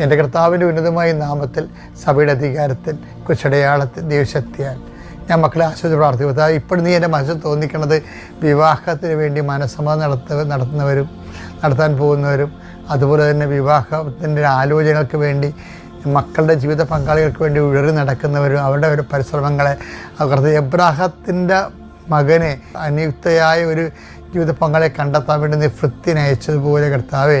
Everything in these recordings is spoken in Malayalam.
എന്റെ കർത്താവിന്റെ ഉന്നതമായ നാമത്തിൽ സഭയുടെ അധികാരത്തിൽ കുശടയാളത്തിൽ ദൈവശക്തിയാൽ. ഞാൻ മക്കളെ ആശ്വസിച്ച് പ്രാർത്ഥിക്കുക ഇപ്പോഴും നീ എന്റെ മനസ്സിൽ തോന്നിക്കുന്നത് വിവാഹത്തിന് വേണ്ടി മനസ്സമ്മതം നടത്ത നടത്തുന്നവരും നടത്താൻ പോകുന്നവരും അതുപോലെ തന്നെ വിവാഹത്തിന്റെ ആലോചനകൾക്ക് വേണ്ടി മക്കളുടെ ജീവിത പങ്കാളികൾക്ക് വേണ്ടി ഉഴറി നടക്കുന്നവരും അവരുടെ ഒരു പരിശ്രമങ്ങളെ അവർക്ക് എബ്രാഹത്തിന്റെ മകനെ അനിയുക്തയായ ഒരു ജീവിത പങ്കാളിയെ കണ്ടെത്താൻ വേണ്ടി നീ ഫൃത്തിനയച്ചതുപോലെ കർത്താവെ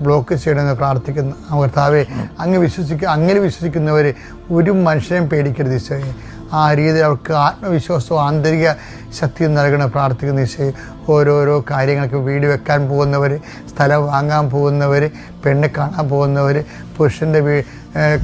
ബ്ലോക്ക് ചെയ്യണമെന്ന് പ്രാർത്ഥിക്കുന്നു കർത്താവെ അങ്ങ് വിശ്വസിക്കുക അങ്ങനെ വിശ്വസിക്കുന്നവർ ഒരു മനുഷ്യനെയും പേടിക്കരുത് ഈശോയെ. ആ രീതിയിൽ അവർക്ക് ആത്മവിശ്വാസവും ആന്തരിക ശക്തിയും നൽകണം പ്രാർത്ഥിക്കുന്ന ഈശോയെ. ഓരോരോ കാര്യങ്ങൾക്ക് വീട് വെക്കാൻ പോകുന്നവർ സ്ഥലം വാങ്ങാൻ പോകുന്നവർ പെണ്ണ് കാണാൻ പോകുന്നവർ പുരുഷന്റെ വീ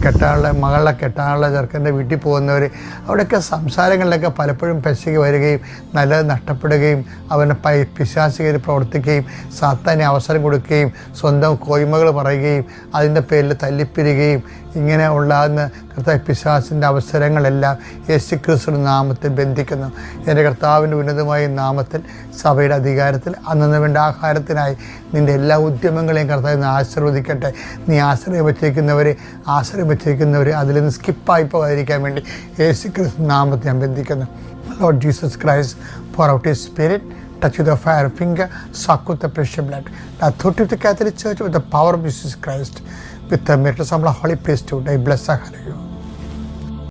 കെട്ടാനുള്ള മകളെ കെട്ടാനുള്ള ചെറുക്കന്റെ വീട്ടിൽ പോകുന്നവർ അവിടെയൊക്കെ സംസാരങ്ങളിലൊക്കെ പലപ്പോഴും പെശകി വരികയും നല്ലത് നഷ്ടപ്പെടുകയും അവനെ പൈ പിശാസികർ പ്രവർത്തിക്കുകയും സാത്താനെ അവസരം കൊടുക്കുകയും സ്വന്തം കോയ്മകൾ പറയുകയും അതിന്റെ പേരിൽ തല്ലിപ്പിരുകയും ഇങ്ങനെ ഉണ്ടാകുന്ന കർത്താവ് പിശാസിന്റെ അവസരങ്ങളെല്ലാം യേശു ക്രിസ്തു നാമത്തിൽ ബന്ധിക്കുന്നു. എന്റെ കർത്താവിന്റെ ഉന്നതമായ നാമത്തിൽ സഭയുടെ അധികാരത്തിൽ അന്നു വേണ്ട ആഹാരത്തിനായി നിന്റെ എല്ലാ ഉദ്യമങ്ങളെയും കർത്താവ് ഇന്ന് ആശീർവദിക്കട്ടെ നീ ആശ്രയം വച്ചിരിക്കുന്നവർ ആശ്രയം വച്ചിരിക്കുന്നവർ അതിൽ നിന്ന് സ്കിപ്പായി പോകാതിരിക്കാൻ വേണ്ടി യേശു ക്രിസ്തു നാമത്തെ ഞാൻ ബന്ധിക്കുന്നു Lord Jesus Christ pour out his spirit, touch with the fire finger, soak with the precious blood. The authority of the Catholic Church with the power of Jesus Christ, with the miracles of the Holy Priesthood, I bless her.